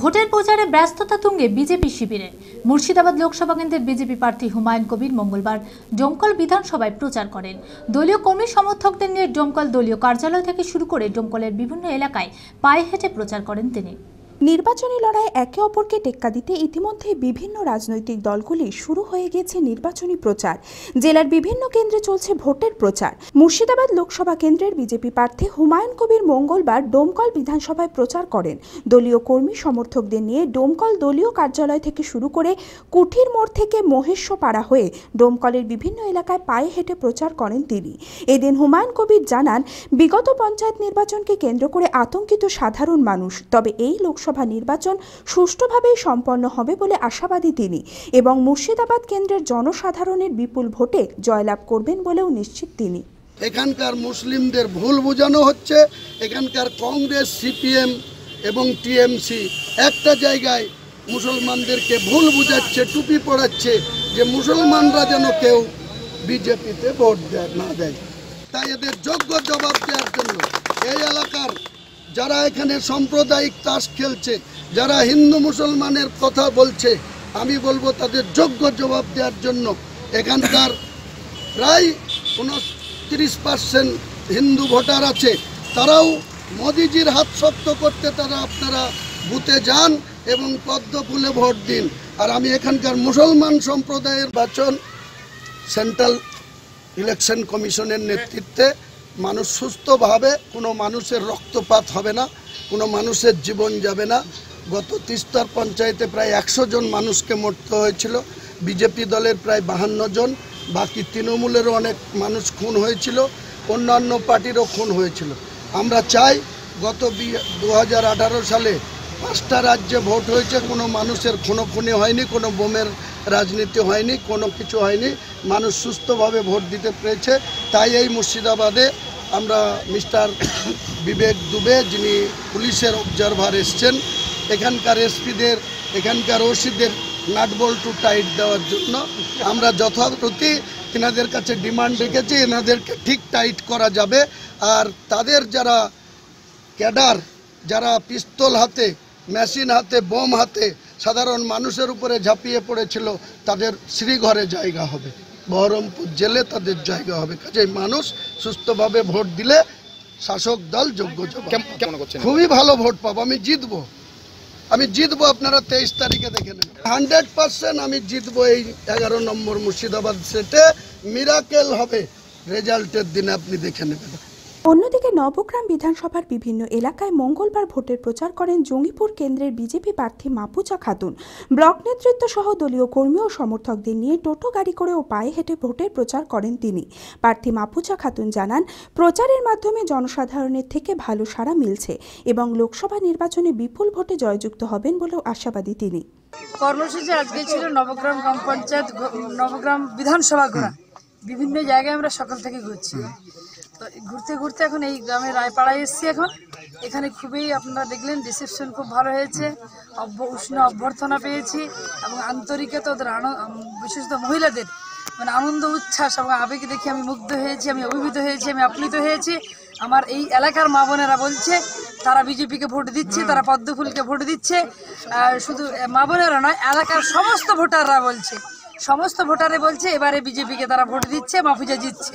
ভোটের প্রচারে ব্যস্ততা তুঙ্গে বিজেপি শিবিরে। মুর্শিদাবাদ লোকসভা কেন্দ্রের বিজেপি প্রার্থী হুমায়ুন কবির মঙ্গলবার ডোমকল বিধানসভায় প্রচার করেন। দলীয় কর্মী সমর্থকদের নিয়ে ডোমকল দলীয় কার্যালয় থেকে শুরু করে ডোমকলের বিভিন্ন এলাকায় পায়ে হেঁটে প্রচার করেন তিনি। নির্বাচনী লড়াই একে অপরকে টেক্কা দিতে ইতিমধ্যে বিভিন্ন রাজনৈতিক দলগুলি শুরু হয়ে গেছে নির্বাচনী প্রচার। জেলার বিভিন্ন কেন্দ্রে চলছে ভোটের প্রচার। মুর্শিদাবাদ লোকসভা কেন্দ্রের বিজেপি প্রার্থী হুমায়ুন কবির মঙ্গলবার ডোমকল বিধানসভায় প্রচার করেন। দলীয় কর্মী সমর্থকদের নিয়ে ডোমকল দলীয় কার্যালয় থেকে শুরু করে কুঠির মোড় থেকে মহেশ্বপাড়া হয়ে ডোমকলের বিভিন্ন এলাকায় পায়ে হেঁটে প্রচার করেন তিনি। এদিন হুমায়ুন কবির জানান, বিগত পঞ্চায়েত নির্বাচনকে কেন্দ্র করে আতঙ্কিত সাধারণ মানুষ, তবে এই লোকসভা নির্বাচন সুষ্ঠুভাবেই সম্পন্ন হবে বলে আশাবাদী তিনি এবং মুর্শিদাবাদ কেন্দ্রের জনসাধারণের বিপুল ভোটে জয়লাভ করবেন বলেও নিশ্চিত তিনি। এখানকার মুসলিমদের ভুল বোঝানো হচ্ছে, এখানকার কংগ্রেস, সিপিএম এবং টিএমসি একটা জায়গায় মুসলমানদেরকে ভুল বুঝাচ্ছে, টুপি পড়াচ্ছে যে মুসলমানরা যেন কেউ বিজেপিতে ভোট দেয়, না দেয়। তাই এদের যোগ্য জবাব দেওয়ার জন্য এই এলাকার যারা এখানে সাম্প্রদায়িক তাস খেলছে, যারা হিন্দু মুসলমানের কথা বলছে, আমি বলব তাদের যোগ্য জবাব দেওয়ার জন্য এখানকার প্রায় উনত্রিশ পার্সেন্ট হিন্দু ভোটার আছে। তারাও মোদিজির হাত শক্ত করতে তারা আপনারা বুথে যান এবং পদ্ম ফুলে ভোট দিন। আর আমি এখানকার মুসলমান সম্প্রদায়ের বাচন, সেন্ট্রাল ইলেকশন কমিশনের নেতৃত্বে মানুষ সুস্থভাবে, কোনো মানুষের রক্তপাত হবে না, কোনো মানুষের জীবন যাবে না। গত তিস্তার পঞ্চায়েতে প্রায় একশো জন মানুষকে মরতে হয়েছিল। বিজেপি দলের প্রায় বাহান্ন জন, বাকি তৃণমূলেরও অনেক মানুষ খুন হয়েছিল, অন্যান্য পার্টিরও খুন হয়েছিল। আমরা চাই গত দু হাজার আঠারো সালে পাঁচটা রাজ্যে ভোট হয়েছে, কোনো মানুষের খুনোখুনি হয়নি, কোনো বোমের রাজনীতি হয়নি, কোনো কিছু হয়নি। মানুষ সুস্থভাবে ভোট দিতে পেরেছে। তাই এই মুর্শিদাবাদে আমরা মিস্টার বিবেক দুবে, যিনি পুলিশের অবজারভার এসছেন, এখানকার এসপিদের, এখানকার ওসিদের নাটবল্টু টাইট দেওয়ার জন্য আমরা যথারীতি এনাদের কাছে ডিমান্ড রেখেছি, এনাদেরকে ঠিক টাইট করা যাবে। আর তাদের যারা ক্যাডার, যারা পিস্তল হাতে মেশিন হাতে বোম হাতে সাধারণ মানুষের উপরে ঝাঁপিয়ে পড়েছিল তাদের শ্রীঘরে জায়গা হবে। বহরমপুর জেলে তাদের জায়গা হবে। কাজে মানুষ সুস্থভাবে ভোট দিলে শাসক দল যোগ্য খুবই ভালো ভোট পাবো আমি জিতবো। আমি জিতবো আপনারা তেইশ তারিখে দেখে নেন হান্ড্রেড পার্সেন্ট আমি জিতবো এই এগারো নম্বর মুর্শিদাবাদ সেটে মিরাকেল হবে। রেজাল্টের দিনে আপনি দেখে নেবেন। অন্যদিকে নবগ্রাম বিধানসভার বিভিন্ন এলাকায় মঙ্গলবার ভোটের প্রচার করেন জঙ্গিপুর কেন্দ্রের বিজেপি প্রার্থী মাপুচা খাতুন। ব্লক নেতৃত্ব সহ দলীয় কর্মী ও সমর্থকদের নিয়ে টোটো গাড়ি করে ও পায়ে হেঁটে ভোটের প্রচার করেন তিনি। প্রার্থী মাপুচা খাতুন জানান প্রচারের মাধ্যমে জনসাধারণের থেকে ভালো সাড়া মিলছে এবং লোকসভা নির্বাচনে বিপুল ভোটে জয়যুক্ত হবেন বলেও আশাবাদী তিনি। কর্মসূচি আজকে ছিল নবগ্রাম গ্রাম পঞ্চায়েত নবগ্রাম বিধানসভা ঘোরা বিভিন্ন জায়গায় আমরা সকাল থেকে ঘুরছি। ঘুরতে ঘুরতে এখন এই গ্রামে রায়পাড়ায় এসেছি এখন। এখানে খুবই আপনারা দেখলেন রিসেপশন খুব ভালো হয়েছে। উষ্ণ অভ্যর্থনা পেয়েছি এবং আন্তরিকতা ওদের বিশেষত মহিলাদের মানে আনন্দ, উচ্ছ্বাস এবং আবেগ দেখে আমি মুগ্ধ হয়েছি, আমি অভিভূত হয়েছি, আমি আপ্লুত হয়েছি। আমার এই এলাকার মা বোনেরা বলছে, তারা বিজেপিকে ভোট দিচ্ছে, তারা পদ্মফুলকে ভোট দিচ্ছে। শুধু মা বোনেরা নয়, এলাকার সমস্ত ভোটাররা বলছে। সমস্ত ভোটারে বলছে, এবারে বিজেপিকে তারা ভোট দিচ্ছে, মাফুজা জিতছে।